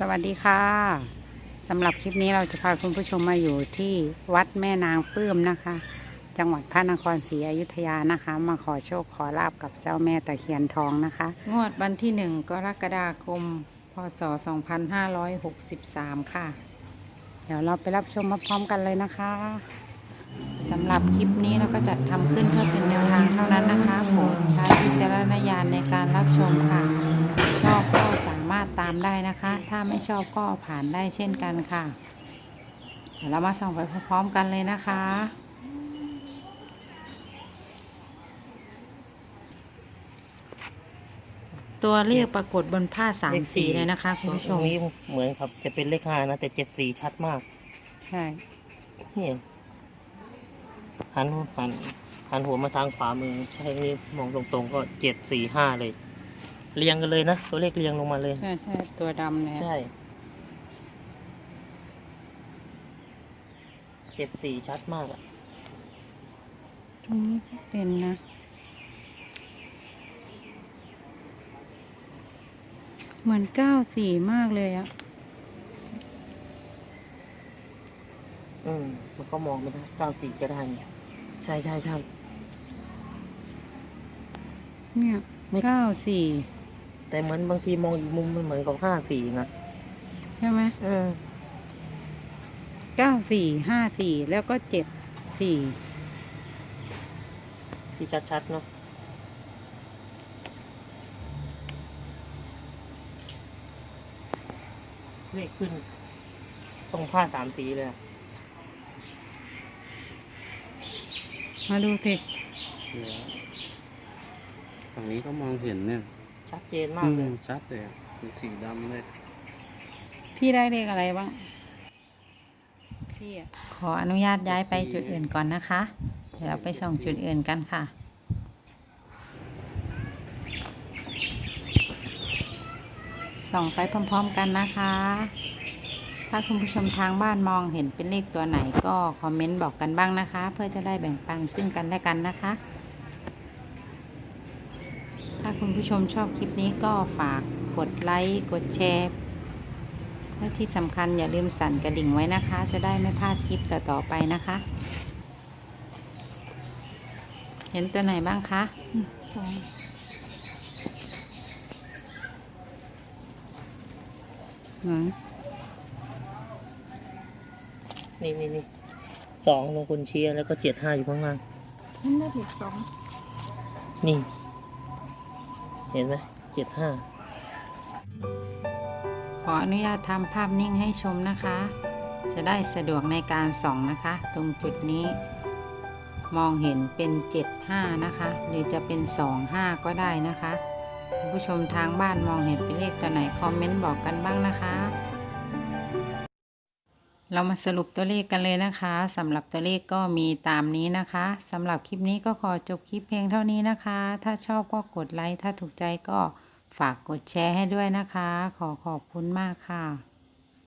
สวัสดีค่ะสำหรับคลิปนี้เราจะพาคุณผู้ชมมาอยู่ที่วัดแม่นางปลื้มนะคะ จังหวัดพระนครศรีอยุธยานะคะ มาขอโชคขอลาบกับเจ้าแม่ตะเคียนทองนะคะ งวดวันที่หนึ่งกรกฎาคม พศ 2563 ค่ะ เดี๋ยวเราไปรับชมมาพร้อมกันเลยนะคะสำหรับคลิปนี้เราก็จัดทำขึ้นเพื่อเป็นแนวทางเท่านั้นนะคะโปรดใช้วิจารณญาณในการรับชมค่ะชอบก็สามารถตามได้นะคะ ถ้าไม่ชอบก็ผ่านได้เช่นกันค่ะ เดี๋ยวเรามาส่องไปพร้อมๆกันเลยนะคะตัวเลขปรากฏบนผ้าสามสีเลยนะคะคุณผู้ชตรมงนี้เหมือนครับ จะเป็นเลขห้านะ แต่เจ็ดสีชัดมาก ใช่เนี่ยหันหันหันหัวมาทางขวามือ ใช่มองตรงๆก็เจ็ดสี่ห้าเลย เรียงกันเลยนะ ตัวเลขเรียงลงมาเลย ใช่ใช่ตัวดำเนี่ยใช่เจ็ดสี่ชัดมากอะตรงนี้ก็เป็นนะ เหมือนเก้าสี่มากเลยอะอืม มันก็มองไม่ได้เก้าสี่ก็ได้เนี่ยใช่ใช่ใช่เนี่ยไม่ เก้าสี่ แต่เหมือนบางทีมองอีกมุมมันเหมือนกับห้าสี่นะใช่ไหมอืมเก้าสี่ห้าสี่แล้วก็เจ็ดสี่ที่ชัดๆเนาะเลขขึ้น ตรงผ้าสามสีเลยอะมาดูสิเหลือฝั่งนี้ก็มองเห็นเนี่ย ชัดเจนมาอืกเลมยชัดเลยเป็นสีดำเลยพี่ได้เลขอะไรบ้างพี่อะขออนุญาตย้ายไปจุดอื่นก่อนนะคะ เดี๋ยวเราไปส่องจุดอื่นกันค่ะ ส่องไปพร้อมๆกันนะคะ ถ้าคุณผู้ชมทางบ้านมองเห็นเป็นเลขตัวไหนก็คอมเมนต์บอกกันบ้างนะคะ เพื่อจะได้แบ่งปันซึ่งกันและกันนะคะถ้า คุณผู้ชมชอบคลิปนี้ก็ฝากกดไลค์ กดแชร์ และที่สำคัญอย่าลืมสั่นกระดิ่งไว้นะคะ จะได้ไม่พลาดคลิปต่อๆไปนะคะ เห็นตัวไหนบ้างคะอืมสองไหนนี่นี่นี่สองลงคุณเชียร์แล้วก็เจ็ดห้าอยู่ข้างล่างนั่นได้เลขสองนี่ เห็นไหมเจ็ดห้าขออนุญาตทำภาพนิ่งให้ชมนะคะ จะได้สะดวกในการส่องนะคะ ตรงจุดนี้ มองเห็นเป็น 75 นะคะ หรือจะเป็น 25 ก็ได้นะคะ ผู้ชมทางบ้านมองเห็นเป็นเลขตัวไหน คอมเมนต์บอกกันบ้างนะคะ เรามาสรุปตัวเลขกันเลยนะคะสำหรับตัวเลขก็มีตามนี้นะคะสำหรับคลิปนี้ก็ขอจบคลิปเพียงเท่านี้นะคะ ถ้าชอบก็กดไลค์ถ้าถูกใจก็ฝากกดแชร์ให้ด้วยนะคะ ขอขอบคุณมากค่ะ